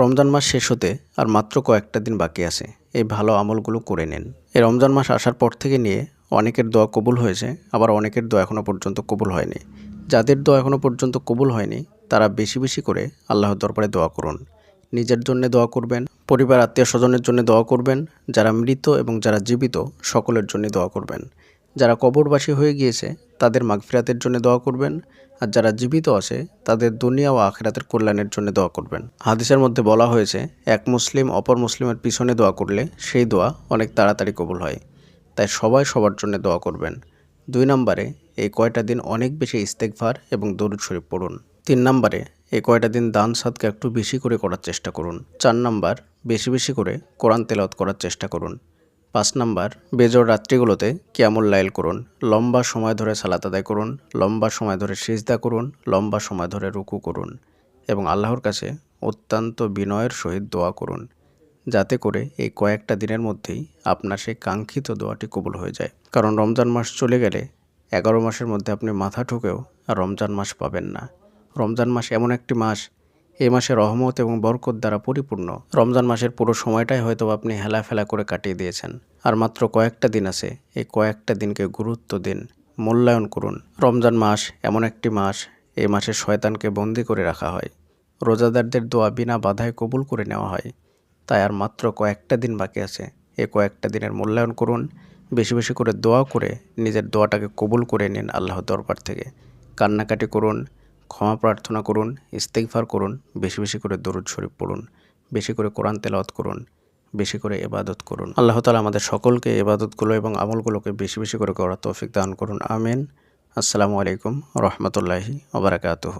রমজান মাস শেষ হতে আর মাত্র কয়েকটা দিন বাকি আছে। এই ভালো আমলগুলো করে নিন। এই রমজান মাস আসার পর থেকে নিয়ে অনেকের দোয়া কবুল হয়েছে, আবার অনেকের দোয়া এখনও পর্যন্ত কবুল হয়নি। যাদের দোয়া এখনও পর্যন্ত কবুল হয়নি, তারা বেশি বেশি করে আল্লাহর দরবারে দোয়া করুন। নিজের জন্য দোয়া করবেন, পরিবার আত্মীয় স্বজনের জন্য দোয়া করবেন, যারা মৃত এবং যারা জীবিত, সকলের জন্য দোয়া করবেন। যারা কবরবাসী হয়ে গিয়েছে তাদের মাগফিরাতের জন্য দোয়া করবেন। আর যারা জীবিত আছে, তাদের দুনিয়া ও আখেরাতের কল্যাণের জন্য দোয়া করবেন। হাদিসের মধ্যে বলা হয়েছে, এক মুসলিম অপর মুসলিমের পিছনে দোয়া করলে সেই দোয়া অনেক তাড়াতাড়ি কবুল হয়। তাই সবাই সবার জন্য দোয়া করবেন। দুই নম্বরে, এই কয়টা দিন অনেক বেশি ইস্তেকভার এবং দরুদ শরীফ পড়ুন। তিন নম্বরে, এই কয়টা দিন দান সাদকে একটু বেশি করে করার চেষ্টা করুন। চার নাম্বার, বেশি বেশি করে কোরআন তেলাওয়াত করার চেষ্টা করুন। পাঁচ নাম্বার বেজর রাত্রিগুলোতে কিয়ামুল লাইল করুন। লম্বা সময় ধরে সালাত আদায় করুন, লম্বা সময় ধরে সিজদা করুন, লম্বা সময় ধরে রুকু করুন এবং আল্লাহর কাছে অত্যন্ত বিনয়ের সহিত দোয়া করুন। যাতে করে এই কয়েকটা দিনের মধ্যেই আপনার সেই কাঙ্ক্ষিত দোয়াটি কবুল হয়ে যায়। কারণ রমজান মাস চলে গেলে এগারো মাসের মধ্যে আপনি মাথা ঠুকেও রমজান মাস পাবেন না। রমজান মাস এমন একটি মাস এই মাসে রহমত এবং বরকত দ্বারা পরিপূর্ণ। রমজান মাসের পুরো সময়টাই হয়তো আপনি হেলাফেলা করে কাটিয়ে দিয়েছেন। আর মাত্র কয়েকটা দিন আছে। এই কয়েকটা দিনকে গুরুত্ব দিন। মূল্যায়ন করুন। রমজান মাস এমন একটি মাস। এই মাসে শয়তানকে বন্দি করে রাখা হয়। রোজাদারদের দোয়া বিনা বাধায় কবুল করে নেওয়া হয়। তাই আর মাত্র কয়েকটা দিন বাকি আছে। এই কয়েকটা দিনের মূল্যায়ন করুন। বেশি বেশি করে দোয়া করে নিজের দোয়াটাকে কবুল করে নিন আল্লাহ দরবার থেকে। কান্নাকাটি করুন। ক্ষমা প্রার্থনা করুন ইস্তেকভার করুন, বেশি বেশি করে দরুদ শরীফ পড়ুন, বেশি করে কোরআন তেলাওত করুন, বেশি করে এবাদত করুন। আল্লাহ তালা আমাদের সকলকে এবাদতগুলো এবং আমলগুলোকে বেশি বেশি করে করার তৌফিক দান করুন, আমিন। আসসালামু আলাইকুম রহমতুল্লাহি ওবরাকাতুহ